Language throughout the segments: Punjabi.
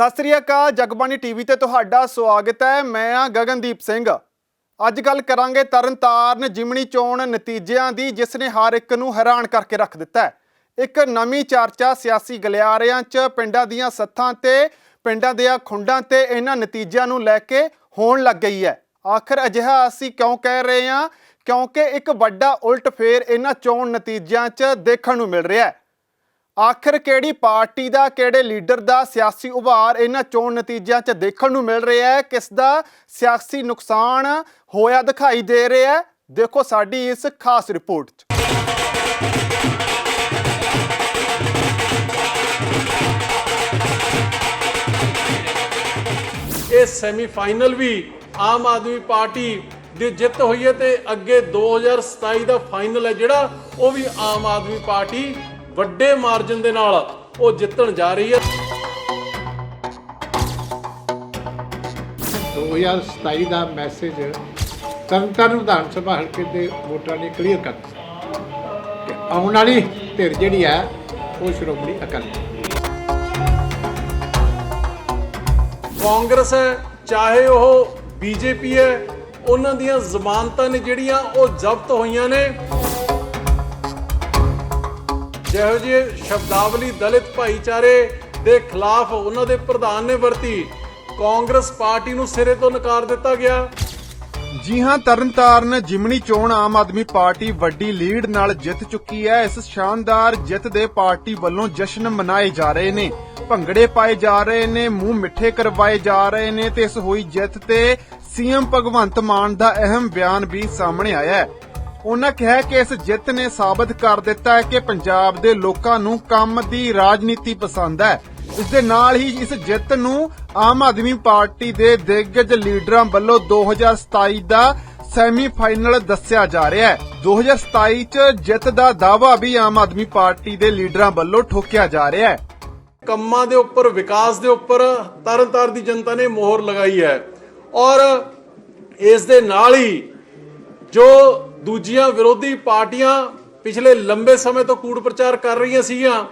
ਸਤਿ ਸ੍ਰੀ ਅਕਾਲ, ਜਗਬਾਣੀ ਟੀਵੀ ਤੇ ਤੁਹਾਡਾ ਸਵਾਗਤ ਹੈ। ਮੈਂ ਆ ਗਗਨਦੀਪ ਸਿੰਘ। ਅੱਜ ਗੱਲ ਕਰਾਂਗੇ ਤਰਨਤਾਰਨ ਜਿਮਣੀ ਚੋਣ ਨਤੀਜਿਆਂ ਦੀ, ਜਿਸ ਨੇ ਹਰ ਇੱਕ ਨੂੰ ਹੈਰਾਨ ਕਰਕੇ ਰੱਖ ਦਿੱਤਾ ਹੈ। ਇੱਕ ਨਵੀਂ ਚਰਚਾ ਸਿਆਸੀ ਗਲਿਆਰਿਆਂ 'ਚ, ਪਿੰਡਾਂ ਦੀਆਂ ਸੱਥਾਂ ਤੇ, ਪਿੰਡਾਂ ਦੇ ਖੁੰਡਾਂ ਤੇ ਇਹਨਾਂ ਨਤੀਜਿਆਂ ਨੂੰ ਲੈ ਕੇ ਹੋਣ ਲੱਗ ਗਈ ਹੈ। ਆਖਰ ਅਜਿਹਾ ਅਸੀਂ ਕਿਉਂ ਕਹਿ ਰਹੇ ਹਾਂ? ਕਿਉਂਕਿ ਇੱਕ ਵੱਡਾ ਉਲਟ ਫੇਰ ਇਹਨਾਂ ਚੋਣ ਨਤੀਜਿਆਂ 'ਚ ਦੇਖਣ ਨੂੰ ਮਿਲ ਰਿਹਾ ਹੈ। ਆਖਰ ਕਿਹੜੀ ਪਾਰਟੀ ਦਾ, ਕਿਹੜੇ ਲੀਡਰ ਦਾ ਸਿਆਸੀ ਉਭਾਰ ਇਹਨਾਂ ਚੋਣ ਨਤੀਜਿਆਂ 'ਚ ਦੇਖਣ ਨੂੰ ਮਿਲ ਰਿਹਾ ਹੈ, ਕਿਸ ਦਾ ਸਿਆਸੀ ਨੁਕਸਾਨ ਹੋਇਆ ਦਿਖਾਈ ਦੇ ਰਿਹਾ ਹੈ? ਦੇਖੋ ਸਾਡੀ ਇਸ ਖਾਸ ਰਿਪੋਰਟ 'ਚ। ਇਹ ਸੈਮੀਫਾਈਨਲ ਵੀ ਆਮ ਆਦਮੀ ਪਾਰਟੀ ਦੀ ਜਿੱਤ ਹੋਈ ਹੈ ਤੇ ਅੱਗੇ 2027 ਦਾ ਫਾਈਨਲ ਹੈ ਜਿਹੜਾ, ਉਹ ਵੀ ਆਮ ਆਦਮੀ ਪਾਰਟੀ ਵੱਡੇ ਮਾਰਜਨ ਦੇ ਨਾਲ ਉਹ ਜਿੱਤਣ ਜਾ ਰਹੀ ਹੈ। 2027 ਦਾ ਮੈਸੇਜ ਤਰਨਤਾਰਨ ਵਿਧਾਨ ਸਭਾ ਹਲਕੇ ਦੇ ਵੋਟਰਾਂ ਨੇ ਕਲੀਅਰ ਕਰ ਦਿੱਤਾ। ਕਿ ਆਉਣ ਵਾਲੀ ਧਿਰ ਜਿਹੜੀ ਹੈ ਉਹ ਸ਼੍ਰੋਮਣੀ ਅਕਾਲੀ। ਕਾਂਗਰਸ ਹੈ ਚਾਹੇ ਉਹ ਬੀਜੇਪੀ ਹੈ ਉਹਨਾਂ ਦੀਆਂ ਜ਼ਮਾਨਤਾਂ ਨੇ ਜਿਹੜੀਆਂ ਉਹ ਜ਼ਬਤ ਹੋਈਆਂ ਨੇ। ਜਿਹੋ ਜਿਹੇ ਸ਼ਬਦਾਵਲੀ ਦਲਿਤ ਭਾਈਚਾਰੇ ਦੇ ਖਿਲਾਫ ਉਹਨਾਂ ਦੇ ਪ੍ਰਧਾਨ ਨੇ ਵਰਤੀ, ਕਾਂਗਰਸ ਪਾਰਟੀ ਨੂੰ ਸਿਰੇ ਤੋਂ ਨਕਾਰ ਦਿੱਤਾ ਗਿਆ। ਜੀ ਹਾਂ, ਤਰਨਤਾਰਨ ਜਿਮਣੀ ਚੋਣ ਆਮ ਆਦਮੀ ਪਾਰਟੀ ਵੱਡੀ ਲੀਡ ਨਾਲ ਜਿੱਤ ਚੁੱਕੀ ਹੈ। ਇਸ ਸ਼ਾਨਦਾਰ ਜਿੱਤ ਦੇ ਪਾਰਟੀ ਵੱਲੋਂ ਜਸ਼ਨ ਮਨਾਏ ਜਾ ਰਹੇ ਨੇ। ਭੰਗੜੇ ਪਾਏ ਜਾ ਰਹੇ ਨੇ, ਮੂੰਹ ਮਿੱਠੇ ਕਰਵਾਏ ਜਾ ਰਹੇ ਨੇ ਤੇ ਇਸ ਹੋਈ ਜਿੱਤ ਤੇ ਸੀਐਮ ਭਗਵੰਤ ਮਾਨ ਦਾ ਅਹਿਮ ਬਿਆਨ ਵੀ ਸਾਹਮਣੇ ਆਇਆ ਹੈ। ਉਹਨਾਂ ਕਿਹਾ ਕਿ ਇਸ ਜਿੱਤ ਨੇ ਸਾਬਤ ਕਰ ਦਿੱਤਾ ਹੈ ਕਿ ਪੰਜਾਬ ਦੇ ਲੋਕਾਂ ਨੂੰ ਕੰਮ ਦੀ ਰਾਜਨੀਤੀ ਪਸੰਦ ਹੈ। ਇਸ ਦੇ ਨਾਲ ਹੀ ਇਸ ਜਿੱਤ ਨੂੰ ਆਮ ਆਦਮੀ ਪਾਰਟੀ ਦੇ ਦਿੱਗਜ ਲੀਡਰਾਂ ਵੱਲੋਂ 2027 ਦਾ ਸੈਮੀਫਾਈਨਲ ਦੱਸਿਆ ਜਾ ਰਿਹਾ ਹੈ। 2027 ਚ ਜਿੱਤ ਦਾ ਦਾਵਾ ਵੀ ਆਮ ਆਦਮੀ ਪਾਰਟੀ ਦੇ ਲੀਡਰਾਂ ਵੱਲੋਂ ਠੋਕਿਆ ਜਾ ਰਿਹਾ ਹੈ। ਕੰਮਾਂ ਦੇ ਉੱਪਰ, ਵਿਕਾਸ ਦੇ ਉੱਪਰ ਤਰਨਤਾਰਨ ਦੀ ਜਨਤਾ ਨੇ ਮੋਹਰ ਲਗਾਈ ਹੈ। ਔਰ ਇਸ ਦੇ ਨਾਲ ਹੀ ਜੋ ਦੂਜੀਆਂ ਵਿਰੋਧੀ ਪਾਰਟੀਆਂ ਪਿਛਲੇ ਲੰਬੇ ਸਮੇਂ ਤੋਂ ਕੂੜ ਪ੍ਰਚਾਰ ਕਰ ਰਹੀਆਂ ਸੀਗੀਆਂ।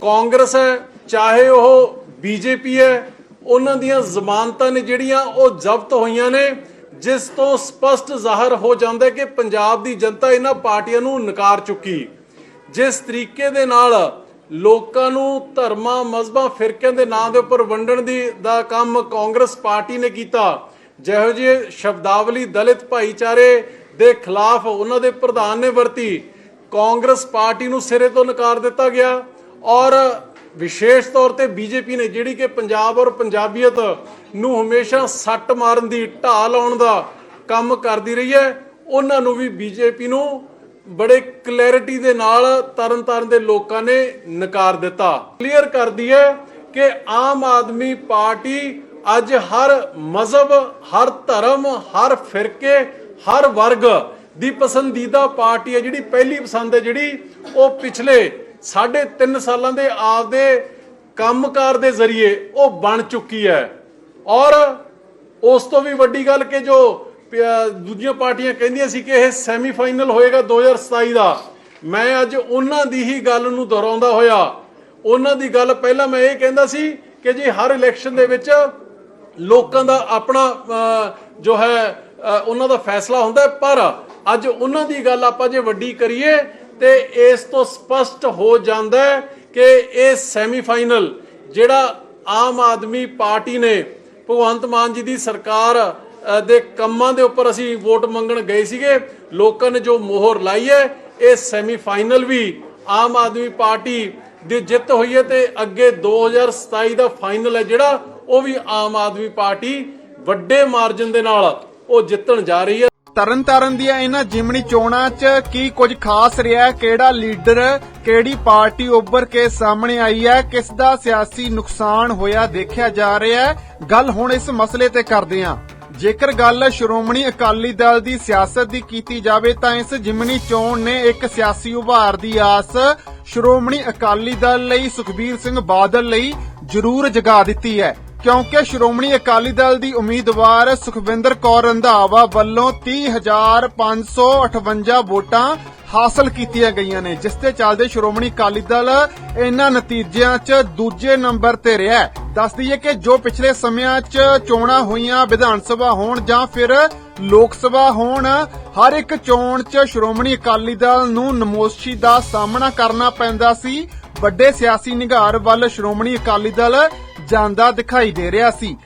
ਕਾਂਗਰਸ ਹੈ, ਚਾਹੇ ਉਹ ਬੀਜੇਪੀ ਹੈ, ਉਹਨਾਂ ਦੀਆਂ ਜ਼ਮਾਨਤਾਂ ਨੇ ਜਿਹੜੀਆਂ ਉਹ ਜ਼ਬਤ ਹੋਈਆਂ ਨੇ, ਜਿਸ ਤੋਂ ਸਪਸ਼ਟ ਜ਼ਾਹਰ ਹੋ ਜਾਂਦਾ ਕਿ ਪੰਜਾਬ ਦੀ ਜਨਤਾ ਇਹਨਾਂ ਪਾਰਟੀਆਂ ਨੂੰ ਨਕਾਰ ਚੁੱਕੀ। ਜਿਸ ਤਰੀਕੇ ਦੇ ਨਾਲ ਲੋਕਾਂ ਨੂੰ ਧਰਮਾਂ ਮਜ਼ਬਾਂ ਫਿਰਕਿਆਂ ਦੇ ਨਾਂ ਦੇ ਉੱਪਰ ਵੰਡਣ ਦੀ ਦਾ ਕੰਮ ਕਾਂਗਰਸ ਪਾਰਟੀ ਨੇ ਕੀਤਾ। ਜਿਹੋ ਜਿਹੇ ਸ਼ਬਦਾਵਲੀ ਦਲਿਤ ਭਾਈਚਾਰੇ ਦੇ ਖਿਲਾਫ ਉਹਨਾਂ ਦੇ ਪ੍ਰਧਾਨ ਨੇ ਵਰਤੀ। ਕਾਂਗਰਸ ਪਾਰਟੀ ਨੂੰ ਸਿਰੇ ਤੋਂ ਨਕਾਰ ਦਿੱਤਾ ਗਿਆ ਔਰ ਵਿਸ਼ੇਸ਼ ਤੌਰ ਤੇ ਬੀਜੇਪੀ ਨੇ ਜਿਹੜੀ ਕਿ ਪੰਜਾਬ ਔਰ ਪੰਜਾਬੀਅਤ ਨੂੰ ਹਮੇਸ਼ਾ ਸੱਟ ਮਾਰਨ ਦੀ ਢਾਲ ਲਾਉਣ ਦਾ ਕੰਮ ਕਰਦੀ ਰਹੀ ਹੈ, ਉਹਨਾਂ ਨੂੰ ਵੀ ਬੀਜੇਪੀ ਨੂੰ ਬੜੇ ਕਲੈਰਿਟੀ ਦੇ ਨਾਲ ਤਰਨਤਾਰਨ ਦੇ ਲੋਕਾਂ ਨੇ ਨਕਾਰ ਦਿੱਤਾ। ਕਲੀਅਰ ਕਰਦੀ ਹੈ ਕਿ ਆਮ ਆਦਮੀ ਪਾਰਟੀ ਅੱਜ ਹਰ ਮਜ਼ਹਬ, ਹਰ ਧਰਮ, ਹਰ ਫਿਰਕੇ ਹਰ ਵਰਗ ਦੀ ਪਸੰਦੀਦਾ ਪਾਰਟੀ ਹੈ, ਜਿਹੜੀ ਪਹਿਲੀ ਪਸੰਦ ਹੈ, ਜਿਹੜੀ ਉਹ ਪਿਛਲੇ ਸਾਢੇ 3 ਸਾਲਾਂ ਦੇ ਆਪਦੇ ਕੰਮਕਾਰ ਦੇ ਜ਼ਰੀਏ ਉਹ ਬਣ ਚੁੱਕੀ ਹੈ। ਔਰ ਉਸ ਤੋਂ ਵੀ ਵੱਡੀ ਗੱਲ ਕਿ ਜੋ ਦੂਜੀਆਂ ਪਾਰਟੀਆਂ ਕਹਿੰਦੀਆਂ ਸੀ ਕਿ ਇਹ ਸੈਮੀਫਾਈਨਲ ਹੋਏਗਾ 2027 ਦਾ, ਮੈਂ ਅੱਜ ਉਹਨਾਂ ਦੀ ਹੀ ਗੱਲ ਨੂੰ ਦੁਹਰਾਉਂਦਾ ਹੋਇਆ। ਉਹਨਾਂ ਦੀ ਗੱਲ ਪਹਿਲਾਂ ਮੈਂ ਇਹ ਕਹਿੰਦਾ ਸੀ ਕਿ ਜੀ ਹਰ ਇਲੈਕਸ਼ਨ ਦੇ ਵਿੱਚ ਲੋਕਾਂ ਦਾ ਆਪਣਾ ਜੋ ਹੈ ਉਹਨਾਂ ਦਾ ਫੈਸਲਾ ਹੁੰਦਾ ਪਰ ਅੱਜ ਉਹਨਾਂ ਦੀ ਗੱਲ ਆਪਾਂ ਜੇ ਵੱਡੀ ਕਰੀਏ ਤੇ ਇਸ ਤੋਂ ਸਪਸ਼ਟ ਹੋ ਜਾਂਦਾ ਹੈ ਕਿ ਇਹ ਸੈਮੀਫਾਈਨਲ ਜਿਹੜਾ ਆਮ ਆਦਮੀ ਪਾਰਟੀ ਨੇ, ਭਗਵੰਤ ਮਾਨ ਜੀ ਦੀ ਸਰਕਾਰ ਦੇ ਕੰਮਾਂ ਦੇ ਉੱਪਰ ਅਸੀਂ ਵੋਟ ਮੰਗਣ ਗਏ ਸੀਗੇ, ਲੋਕਾਂ ਨੇ ਜੋ ਮੋਹਰ ਲਾਈ ਹੈ, ਇਹ ਸੈਮੀਫਾਈਨਲ ਵੀ ਆਮ ਆਦਮੀ ਪਾਰਟੀ ਦੀ ਜਿੱਤ ਹੋਈ ਹੈ ਤੇ ਅੱਗੇ 2027 ਦਾ ਫਾਈਨਲ ਹੈ ਜਿਹੜਾ, ਉਹ ਵੀ ਆਮ ਆਦਮੀ ਪਾਰਟੀ ਵੱਡੇ ਮਾਰਜਨ ਦੇ ਨਾਲ ਉਹ ਜਿੱਤਣ ਜਾ ਰਹੀ ਹੈ। ਤਰਨਤਾਰਨ ਦੀਆਂ ਇਹਨਾਂ ਜਿਮਣੀ ਚੋਣਾਂ 'ਚ ਕੀ ਕੁਝ ਖਾਸ ਰਿਹਾ ਹੈ? ਕਿਹੜਾ ਲੀਡਰ, ਕਿਹੜੀ ਪਾਰਟੀ ਉੱਭਰ ਕੇ ਸਾਹਮਣੇ ਆਈ ਹੈ? ਕਿਸ ਦਾ ਸਿਆਸੀ ਨੁਕਸਾਨ ਹੋਇਆ ਦੇਖਿਆ ਜਾ ਰਿਹਾ ਹੈ? ਗੱਲ ਹੁਣ ਇਸ ਮਸਲੇ ਤੇ ਕਰਦੇ ਹਾਂ। ਜੇਕਰ ਗੱਲ ਸ਼੍ਰੋਮਣੀ ਅਕਾਲੀ ਦਲ ਦੀ ਸਿਆਸਤ ਦੀ ਕੀਤੀ ਜਾਵੇ ਤਾਂ ਇਸ ਜਿਮਨੀ ਚੋਣ ਨੇ ਇੱਕ ਸਿਆਸੀ ਉਭਾਰ ਦੀ ਆਸ ਸ਼੍ਰੋਮਣੀ ਅਕਾਲੀ ਦਲ ਲਈ, ਸੁਖਬੀਰ ਸਿੰਘ ਬਾਦਲ ਲਈ ਜ਼ਰੂਰ ਜਗਾ ਦਿੱਤੀ ਹੈ। ਕਿਉਂਕਿ ਸ਼੍ਰੋਮਣੀ ਅਕਾਲੀ ਦਲ ਦੀ ਉਮੀਦਵਾਰ ਸੁਖਵਿੰਦਰ ਕੌਰ ਰੰਧਾਵਾ ਵੱਲੋਂ 30558 ਵੋਟਾਂ ਹਾਸਲ ਕੀਤੀਆਂ ਗਈਆਂ ਨੇ, ਜਿਸ ਤੇ ਚੱਲਦੇ ਸ਼੍ਰੋਮਣੀ ਅਕਾਲੀ ਦਲ ਇਹਨਾਂ ਨਤੀਜਿਆਂ 'ਚ ਦੂਜੇ ਨੰਬਰ ਤੇ ਰਿਹਾ ਹੈ। ਦੱਸ ਦਈਏ ਕਿ ਜੋ ਪਿਛਲੇ ਸਮਿਆਂ 'ਚ ਚੋਣਾਂ ਹੋਈਆਂ ਵਿਧਾਨ ਸਭਾ ਹੋਣ ਜਾਂ ਫਿਰ ਲੋਕ ਸਭਾ ਹੋਣ, ਹਰ ਇੱਕ ਚੋਣ 'ਚ ਸ਼੍ਰੋਮਣੀ ਅਕਾਲੀ ਦਲ ਨੂੰ ਨਮੋਸ਼ੀ ਦਾ ਸਾਹਮਣਾ ਕਰਨਾ ਪੈਂਦਾ ਸੀ। ਵੱਡੇ ਸਿਆਸੀ ਨਿਗਾਰ ਵੱਲ ਸ਼੍ਰੋਮਣੀ ਅਕਾਲੀ ਦਲ ਜਾਂਦਾ ਦਿਖਾਈ ਦੇ ਰਿਹਾ ਸੀ।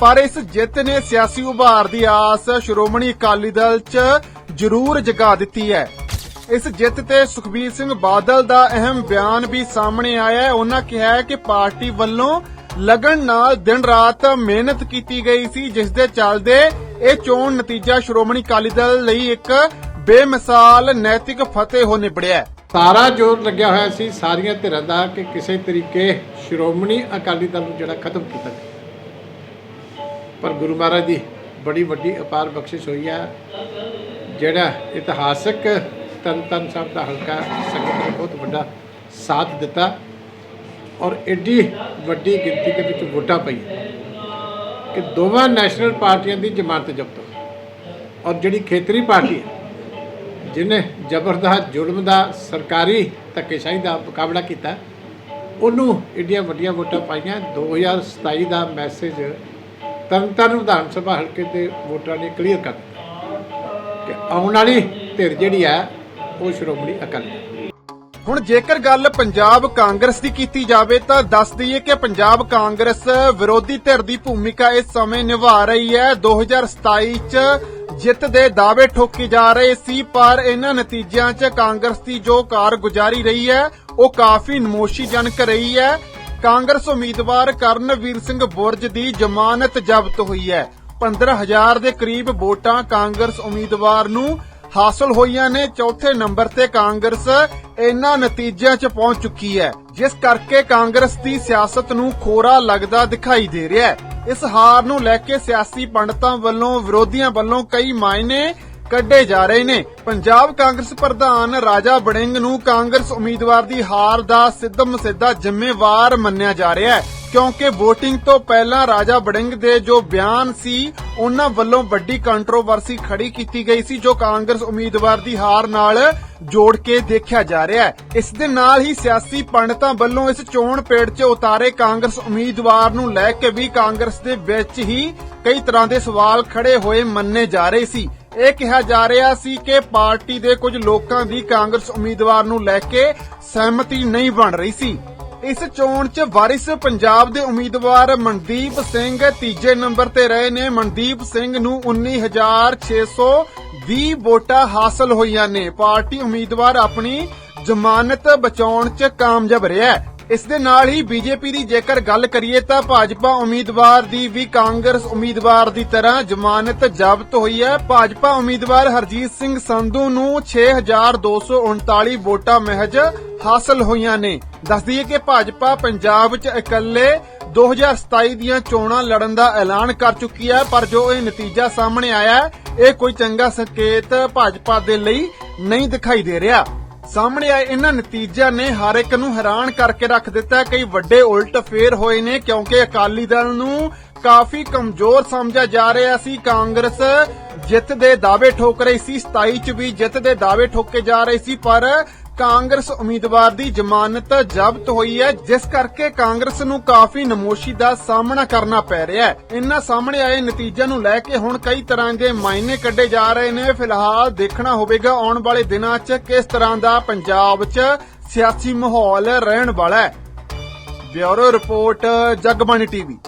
ਪਰ ਇਸ ਜਿੱਤ ਨੇ ਸਿਆਸੀ ਉਭਾਰ ਦੀ ਆਸ ਸ਼੍ਰੋਮਣੀ ਅਕਾਲੀ ਦਲ 'ਚ ਜ਼ਰੂਰ ਜਗਾ ਦਿੱਤੀ ਹੈ। ਇਸ ਜਿੱਤ ਤੇ ਸੁਖਬੀਰ ਸਿੰਘ ਬਾਦਲ ਦਾ ਅਹਿਮ ਬਿਆਨ ਵੀ ਸਾਹਮਣੇ ਆਇਆ ਹੈ। ਉਹਨਾਂ ਕਿਹਾ ਕਿ ਪਾਰਟੀ ਵੱਲੋਂ ਲਗਨ ਨਾਲ ਦਿਨ ਰਾਤ ਮਿਹਨਤ ਕੀਤੀ ਗਈ ਸੀ, ਜਿਸ ਦੇ ਚੱਲਦੇ ਇਹ ਚੋਣ ਨਤੀਜਾ ਸ਼੍ਰੋਮਣੀ ਅਕਾਲੀ ਦਲ ਲਈ ਇੱਕ ਬੇਮਿਸਾਲ ਨੈਤਿਕ ਫਤਿਹ ਹੋ ਨਿਬੜਿਆ। ਹੈ ਸਾਰਾ ਜ਼ੋਰ ਲੱਗਿਆ ਹੋਇਆ ਸੀ ਸਾਰੀਆਂ ਧਿਰਾਂ ਦਾ ਕਿ ਕਿਸੇ ਤਰੀਕੇ ਸ਼੍ਰੋਮਣੀ ਅਕਾਲੀ ਦਲ ਨੂੰ ਜਿਹੜਾ ਖਤਮ ਕੀਤਾ ਜਾਵੇ ਪਰ ਗੁਰੂ ਮਹਾਰਾਜ ਦੀ ਬੜੀ ਵੱਡੀ ਅਪਾਰ ਬਖਸ਼ਿਸ਼ ਹੋਈ ਹੈ ਜਿਹੜਾ ਇਤਿਹਾਸਕ ਤਨ ਤਨ ਸਾਹਿਬ ਦਾ ਹਲਕਾ ਸੰਗਤ ਨੇ ਬਹੁਤ ਵੱਡਾ ਸਾਥ ਦਿੱਤਾ ਔਰ ਐਡੀ ਵੱਡੀ ਗਿਣਤੀ ਦੇ ਵਿੱਚ ਵੋਟਾਂ ਪਈਆਂ ਕਿ ਦੋਵਾਂ ਨੈਸ਼ਨਲ ਪਾਰਟੀਆਂ ਦੀ ਜ਼ਮਾਨਤ ਜ਼ਬਤ ਹੋਈ। ਔਰ ਜਿਹੜੀ ਖੇਤਰੀ ਪਾਰਟੀ ਹੈ ਜਿਹਨੇ ਜ਼ਬਰਦਸਤ ਜ਼ੁਲਮ ਦਾ ਸਰਕਾਰੀ ਧੱਕੇਸ਼ਾਹੀ ਦਾ ਮੁਕਾਬਲਾ ਕੀਤਾ, ਉਹਨੂੰ ਇੰਡੀਆ ਵੱਡੀਆਂ ਵੋਟਾਂ ਪਾਈਆਂ। 2027 ਦਾ ਮੈਸੇਜ ਤਰਨਤਾਰਨ ਵਿਧਾਨ ਸਭਾ ਹਲਕੇ ਦੇ ਵੋਟਰਾਂ ਨੇ ਕਲੀਅਰ ਕਰ ਦਿੱਤਾ ਕਿ ਆਉਣ ਵਾਲੀ ਧਿਰ ਜਿਹੜੀ ਹੈ, ਉਹ ਸ਼੍ਰੋਮਣੀ ਅਕਾਲੀ ਦਲ। ਹੁਣ ਜੇਕਰ ਗੱਲ ਪੰਜਾਬ ਕਾਂਗਰਸ ਦੀ ਕੀਤੀ ਜਾਵੇ, ਤਾਂ ਦੱਸ ਦਈਏ ਕਿ ਪੰਜਾਬ ਕਾਂਗਰਸ ਵਿਰੋਧੀ ਧਿਰ ਦੀ ਭੂਮਿਕਾ ਇਸ ਸਮੇਂ ਨਿਭਾ ਰਹੀ ਹੈ। 2027 ਚ ਜਿੱਤ ਦੇ ਦਾਅਵੇ ਠੋਕੇ ਜਾ ਰਹੇ ਸੀ, ਪਰ ਇਹਨਾਂ ਨਤੀਜਿਆਂ 'ਚ ਕਾਂਗਰਸ ਦੀ ਜੋ ਕਾਰਗੁਜ਼ਾਰੀ ਰਹੀ ਹੈ, ਉਹ ਕਾਫੀ ਨਮੋਸ਼ੀਜਨਕ ਰਹੀ ਹੈ। ਕਾਂਗਰਸ ਉਮੀਦਵਾਰ ਕਰਨਵੀਰ ਸਿੰਘ ਬੁਰਜ ਦੀ ਜ਼ਮਾਨਤ ਜ਼ਬਤ ਹੋਈ ਹੈ। 15000 ਦੇ ਕਰੀਬ ਵੋਟਾਂ ਕਾਂਗਰਸ ਉਮੀਦਵਾਰ ਨੂੰ ਹਾਸਲ ਹੋਈਆਂ ਨੇ। ਚੌਥੇ ਨੰਬਰ ਤੇ ਕਾਂਗਰਸ ਇਹਨਾਂ ਨਤੀਜਿਆਂ 'ਚ ਪਹੁੰਚ ਚੁੱਕੀ ਹੈ, ਜਿਸ ਕਰਕੇ ਕਾਂਗਰਸ ਦੀ ਸਿਆਸਤ ਨੂੰ ਖੋਰਾ ਲੱਗਦਾ ਦਿਖਾਈ ਦੇ ਰਿਹਾ ਹੈ। ਇਸ ਹਾਰ ਨੂੰ ਲੈ ਕੇ ਸਿਆਸੀ ਪੰਡਤਾਂ ਵੱਲੋਂ ਵਿਰੋਧੀਆਂ ਵੱਲੋਂ ਕਈ ਮਾਇਨੇ ਕੱਢੇ ਜਾ ਰਹੇ ਨੇ। ਪੰਜਾਬ ਕਾਂਗਰਸ ਪ੍ਰਧਾਨ ਰਾਜਾ ਬੜਿੰਗ ਨੂੰ ਕਾਂਗਰਸ ਉਮੀਦਵਾਰ ਦੀ ਹਾਰ ਦਾ ਸਿੱਧਮ ਸਿੱਧਾ ਜ਼ਿੰਮੇਵਾਰ ਮੰਨਿਆ ਜਾ ਰਿਹਾ ਹੈ, ਕਿਉਂਕਿ VOTING ਤੋਂ ਪਹਿਲਾਂ ਰਾਜਾ ਬੜਿੰਗ ਦੇ ਜੋ ਬਿਆਨ ਸੀ, ਉਹਨਾਂ ਵੱਲੋਂ ਵੱਡੀ ਕੰਟਰੋਵਰਸੀ ਖੜੀ ਕੀਤੀ ਗਈ ਸੀ, ਜੋ ਕਾਂਗਰਸ ਉਮੀਦਵਾਰ ਦੀ ਹਾਰ ਨਾਲ ਜੋੜ ਕੇ ਦੇਖਿਆ ਜਾ ਰਿਹਾ ਹੈ। ਇਸ ਦੇ ਨਾਲ ਹੀ ਸਿਆਸੀ ਪੰਡਤਾਂ ਵੱਲੋਂ ਇਸ ਚੋਣ ਪੇੜ 'ਚ ਉਤਾਰੇ ਕਾਂਗਰਸ ਉਮੀਦਵਾਰ ਨੂੰ ਲੈ ਕੇ ਵੀ ਕਾਂਗਰਸ ਦੇ ਵਿੱਚ ਹੀ ਕਈ ਤਰ੍ਹਾਂ ਦੇ ਸਵਾਲ ਖੜੇ ਹੋਏ ਮੰਨੇ ਜਾ ਰਹੇ ਸੀ। ਇਹ ਕਿਹਾ ਜਾ ਰਿਹਾ ਸੀ ਕਿ ਪਾਰਟੀ ਦੇ ਕੁਝ ਲੋਕਾਂ ਦੀ ਕਾਂਗਰਸ ਉਮੀਦਵਾਰ ਨੂੰ ਲੈ ਕੇ ਸਹਿਮਤੀ ਨਹੀਂ ਬਣ ਰਹੀ ਸੀ। ਇਸ ਚੋਣ 'ਚ ਵਾਰਿਸ ਪੰਜਾਬ ਦੇ ਉਮੀਦਵਾਰ ਮਨਦੀਪ ਸਿੰਘ ਤੀਜੇ ਨੰਬਰ ਤੇ ਰਹੇ ਨੇ। ਮਨਦੀਪ ਸਿੰਘ ਨੂੰ 19620 ਵੋਟਾਂ ਹਾਸਲ ਹੋਈਆਂ ਨੇ। ਪਾਰਟੀ ਉਮੀਦਵਾਰ ਆਪਣੀ ਜ਼ਮਾਨਤ ਬਚਾਉਣ 'ਚ ਕਾਮਯਾਬ ਰਿਹਾ ਹੈ। ਇਸ ਦੇ ਨਾਲ ਹੀ ਬੀਜੇਪੀ ਦੀ ਜੇਕਰ ਗੱਲ ਕਰੀਏ ਤਾਂ ਭਾਜਪਾ ਉਮੀਦਵਾਰ ਦੀ ਵੀ ਕਾਂਗਰਸ ਉਮੀਦਵਾਰ ਦੀ ਤਰ੍ਹਾਂ ਜ਼ਮਾਨਤ ਜ਼ਬਤ ਹੋਈ ਹੈ। ਭਾਜਪਾ ਉਮੀਦਵਾਰ ਹਰਜੀਤ ਸਿੰਘ ਸੰਧੂ ਨੂੰ 6239 ਵੋਟਾਂ ਮਹਿਜ ਹਾਸਲ ਹੋਈਆਂ ਨੇ। ਦੱਸ ਦਈਏ ਕਿ ਭਾਜਪਾ ਪੰਜਾਬ 'ਚ ਇਕੱਲੇ 2027 ਦੀਆਂ ਚੋਣਾਂ ਲੜਨ ਦਾ ਐਲਾਨ ਕਰ ਚੁੱਕੀ ਹੈ, ਪਰ ਜੋ ਇਹ ਨਤੀਜਾ ਸਾਹਮਣੇ ਆਇਆ, ਇਹ ਕੋਈ ਚੰਗਾ ਸੰਕੇਤ ਭਾਜਪਾ ਦੇ ਲਈ ਨਹੀਂ ਦਿਖਾਈ ਦੇ ਰਿਹਾ। ਸਾਹਮਣੇ ਆਏ ਇਹਨਾਂ ਨਤੀਜਿਆਂ ਨੇ ਹਰ ਇੱਕ ਨੂੰ ਹੈਰਾਨ ਕਰਕੇ ਰੱਖ ਦਿੱਤਾ ਕਈ ਵੱਡੇ ਉਲਟ ਫੇਰ ਹੋਏ ਨੇ, ਕਿਉਂਕਿ ਅਕਾਲੀ ਦਲ ਨੂੰ ਕਾਫੀ ਕਮਜ਼ੋਰ ਸਮਝਿਆ ਜਾ ਰਿਹਾ ਸੀ। ਕਾਂਗਰਸ ਜਿੱਤ ਦੇ ਦਾਅਵੇ ਠੋਕ ਰਹੀ ਸੀ 27 ਚ ਵੀ ਜਿੱਤ ਦੇ ਦਾਅਵੇ ਠੋਕੇ ਜਾ ਰਹੇ ਸੀ, ਪਰ ਕਾਂਗਰਸ ਉਮੀਦਵਾਰ ਦੀ ਜ਼ਮਾਨਤ ਜ਼ਬਤ ਹੋਈ ਹੈ, ਜਿਸ ਕਰਕੇ ਕਾਂਗਰਸ ਨੂੰ ਕਾਫੀ ਨਮੋਸ਼ੀ ਦਾ ਸਾਹਮਣਾ ਕਰਨਾ ਪੈ ਰਿਹਾ ਹੈ। ਇਨ੍ਹਾਂ ਸਾਹਮਣੇ ਆਏ ਨਤੀਜਿਆਂ ਨੂੰ ਲੈ ਕੇ ਹੁਣ ਕਈ ਤਰ੍ਹਾਂ ਦੇ ਮਾਇਨੇ ਕੱਢੇ ਜਾ ਰਹੇ ਨੇ। ਫਿਲਹਾਲ ਦੇਖਣਾ ਹੋਵੇਗਾ ਆਉਣ ਵਾਲੇ ਦਿਨਾਂ 'ਚ ਕਿਸ ਤਰ੍ਹਾਂ ਦਾ ਪੰਜਾਬ 'ਚ ਸਿਆਸੀ ਮਾਹੌਲ ਰਹਿਣ ਵਾਲਾ ਹੈ। Bureau report, Jagbani TV.